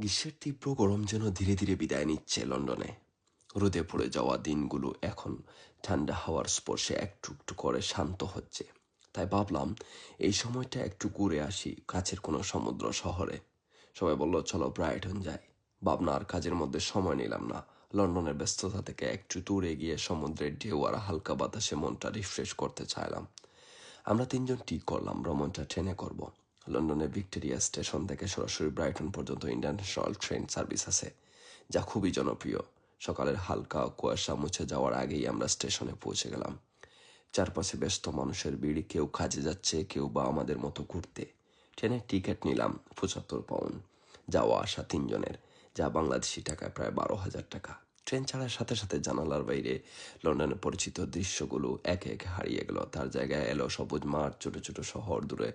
গ্রীষ্মের তীব্র গরম যেন ধীরে ধীরে বিদায় নিচ্ছে লন্ডনে। রোদে পড়ে যাওয়া দিনগুলো এখন ঠান্ডা হাওয়ার স্পর্শে একটু একটু করে শান্ত হচ্ছে। তাই ভাবলাম, এই সময়টা একটু ঘুরে আসি কাছের কোনো সমুদ্র শহরে। সবাই বলল, চলো ব্রাইটন যাই। ভাবনা আর কাজের মধ্যে সময় নিলাম না। লন্ডনের ব্যস্ততা থেকে একটু দূরে গিয়ে সমুদ্রের ঢেউ আর হালকা বাতাসে মনটা রিফ্রেশ করতে চাইলাম। আমরা তিনজন ঠিক করলাম, ভ্রমণটা ট্রেনে করব। লন্ডনের ভিক্টোরিয়া স্টেশন থেকে সরাসরি ব্রাইটন পর্যন্ত ইন্টারন্যাশনাল ট্রেন সার্ভিস আছে, যা খুবই জনপ্রিয়। সকালের হালকা কুয়াশা মুছে যাওয়ার আগেই আমরা স্টেশনে পৌঁছে গেলাম। চারপাশে ব্যস্ত মানুষের ভিড়, কেউ কাজে যাচ্ছে, কেউ বা আমাদের মতো ঘুরতে। ট্রেনের টিকিট নিলাম পঁচাত্তর পাউন্ড, যাওয়া আসা তিনজনের, যা বাংলাদেশি টাকায় প্রায় বারো হাজার টাকা। ট্রেন ছাড়ার সাথে সাথে জানালার বাইরে লন্ডনের পরিচিত দৃশ্যগুলো একে একে হারিয়ে গেল। তার জায়গায় এলো সবুজ মাঠ, ছোট ছোট শহর দূরে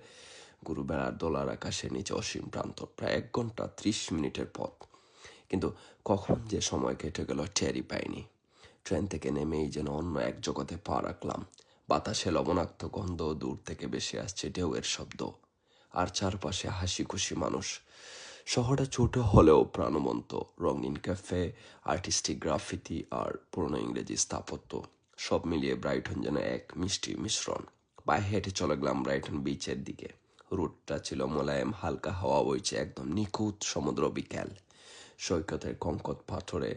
গুরু বেড়ার দোলার আকাশের নিচে অসীম প্রান্ত, প্রায় এক ঘণ্টা ত্রিশ মিনিটের পথ। কিন্তু কখন যে সময় কেটে গেল টেরই পাইনি। ট্রেন থেকে নেমেই যেন অন্য এক জগতে পা রাখলাম। বাতাসে লবণাক্ত গন্ধ দূর থেকে বেশি আসছে ঢেউয়ের শব্দ। আর চারপাশে হাসি খুশি মানুষ। শহরটা ছোট হলেও প্রাণবন্ত, রঙিন ক্যাফে, আর্টিস্টিক গ্রাফিতি আর পুরনো ইংরেজি স্থাপত্য। সব মিলিয়ে ব্রাইটন যেন এক মিষ্টি মিশ্রণ। পায়ে হেঁটে চলে গেলাম ব্রাইটন বিচের দিকে। রুটটা ছিল মোলায়েম, হালকা হাওয়া বইছে, একদম নিখুঁত সমুদ্র বিকেল। সৈকতের কঙ্কত পাথরে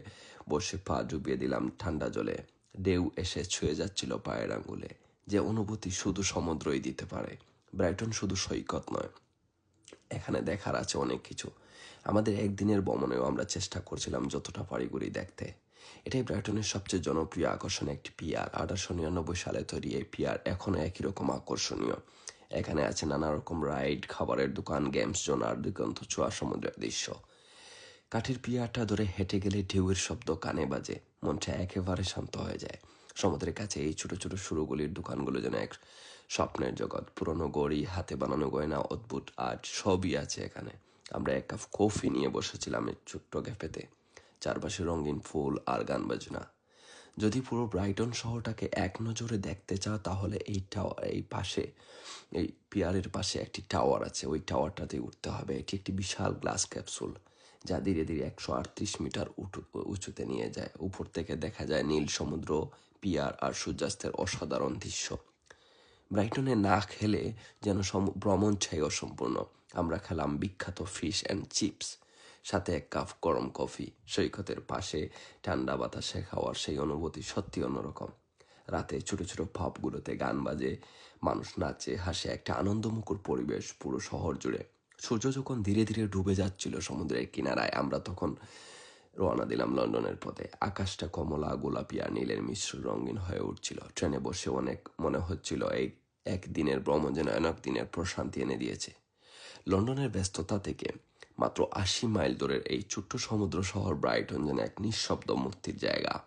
বসে পা ডুবিয়ে দিলাম ঠান্ডা জলে। ঢেউ এসে ছুঁয়ে যাচ্ছিল পায়ের আঙ্গুলে যে অনুভূতি শুধু সমুদ্রই দিতে পারে। ব্রাইটন শুধু সৈকত নয়। এখানে দেখার আছে অনেক কিছু। আমাদের একদিনের ভ্রমণেও আমরা চেষ্টা করছিলাম যতটা পারি ঘুরি দেখতে। এটাই ব্রাইটনের সবচেয়ে জনপ্রিয় আকর্ষণ একটি পিয়ার আঠারোশো নিরানব্বই সালে তৈরি এই পিয়ার এখনও একই রকম আকর্ষণীয়। এখানে আছে নানা রকম রাইড, খাবারের দোকান, গেমস জোন আর দিগন্ত, ছোঁয়া সমুদ্রের দৃশ্য। কাঠের পিয়ারটা ধরে হেঁটে গেলে ঢেউয়ের শব্দ কানে বাজে, মনটা একেবারে শান্ত হয়ে যায়। সমুদ্রের কাছে এই ছোট ছোট শুরুগুলির দোকানগুলো যেন এক স্বপ্নের জগৎ। পুরনো গড়ি, হাতে বানানো গয়না, অদ্ভুত আর্ট, সবই আছে এখানে। আমরা এক কাপ কফি নিয়ে বসেছিলাম ছোট্ট ক্যাফেতে। চারপাশে রঙিন ফুল আর গান বাজনা। যদি পুরো ব্রাইটন শহরটাকে এক নজরে দেখতে চাও, তাহলে এই টাওয়ার এই পাশে, এই পিয়ারের পাশে একটি টাওয়ার আছে। ওই টাওয়ারটাতে উঠতে হবে। এটি একটি বিশাল গ্লাস ক্যাপসুল যা ধীরে ধীরে একশো আটত্রিশ মিটার উঁচু উঁচুতে নিয়ে যায়। উপর থেকে দেখা যায় নীল সমুদ্র, পিয়ার আর সূর্যাস্তের অসাধারণ দৃশ্য। ব্রাইটনে না খেলে যেন ভ্রমণ চাই অসম্পূর্ণ। আমরা খেলাম বিখ্যাত ফিশ অ্যান্ড চিপস সাথে এক কাপ গরম কফি, সৈকতের পাশে ঠান্ডা বাতাসে খাওয়ার সেই অনুভূতি সত্যি অন্যরকম। রাতে ছোট ছোট পাবগুলোতে গান বাজে, মানুষ নাচে, হাসে, একটা আনন্দমুখর পরিবেশ পুরো শহর জুড়ে। সূর্য যখন ধীরে ধীরে ডুবে যাচ্ছিল সমুদ্রের কিনারায়, আমরা তখন রওনা দিলাম লন্ডনের পথে। আকাশটা কমলা, গোলাপি আর নীলের মিশ্র রঙিন হয়ে উঠছিল। ট্রেনে বসে অনেক মনে হচ্ছিল, এই একদিনের ভ্রমণ যেন অনেক দিনের প্রশান্তি এনে দিয়েছে। লন্ডনের ব্যস্ততা থেকে মাত্র আশি মাইল দূরের এই ছোট্ট সমুদ্র শহর ব্রাইটন যেন এক নিঃশব্দ মূর্তির জায়গা।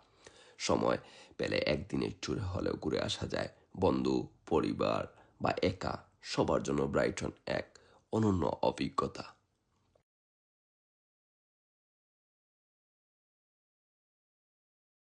সময় পেলে একদিনের চুরে হলেও ঘুরে আসা যায়। বন্ধু, পরিবার বা একা, সবার জন্য ব্রাইটন এক অনন্য অভিজ্ঞতা।